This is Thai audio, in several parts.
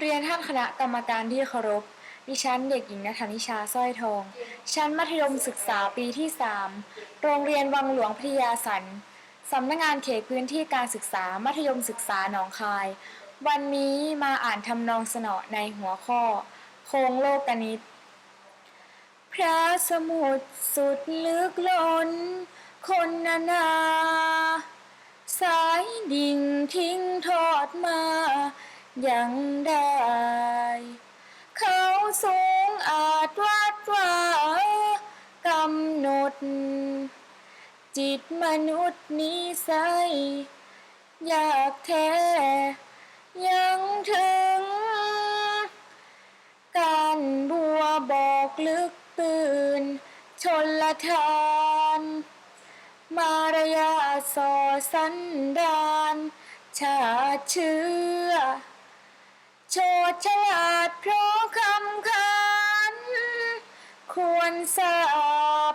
เรียนท่านคณะกรรมการที่เคารพ ดิฉันเด็กหญิงนัทนิชาสร้อยทอง ชั้นมัธยมศึกษาปีที่ 3 โรงเรียนวังหลวงพิทยาสันสำนักงานเขตพื้นที่การศึกษามัธยมศึกษาหนองคาย วันนี้มาอ่านทำนองสนอในหัวข้อ โครงโลกนิตพระสมุทรสุดลึกล้น คนนานา สายดิ่งทิ้งทอดมา ยังได้ เขาสูงอาจวัดว่ากำหนด จิตมนุษย์นิสัยอยากแท้ ยังถึง การบัวบอกลึกตื่นชนละทาน มารยาสอสันดานชาเชื่อ โชดฉลาดเพราะคำขานควรทราบ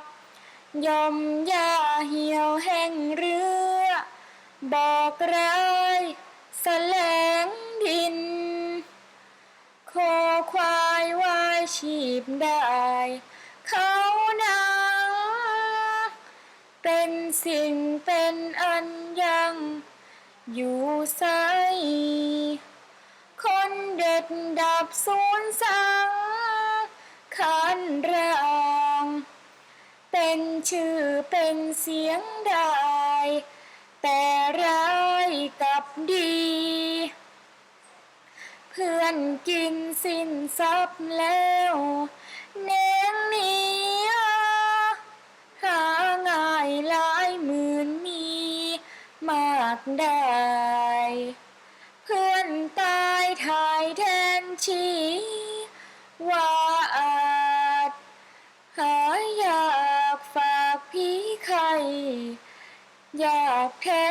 ยอมยาเหี่ยวแห่งเรือ บอกร้ายแสลงดิน โคควายวายชีพได้ เขานังเป็นสิ่งเป็นอันยัง อยู่ใส ดับสูญสังขันรางเป็นชื่อเป็นเสียงได้ แต่ร้ายกับดี เพื่อนกินสิ้นทรัพย์แล้วเน้นเมียหาง่ายหลายหมื่นมีมากได้ เพื่อนตา ชีวาอาจหายอยากฝากพี่ใคร อยากแท้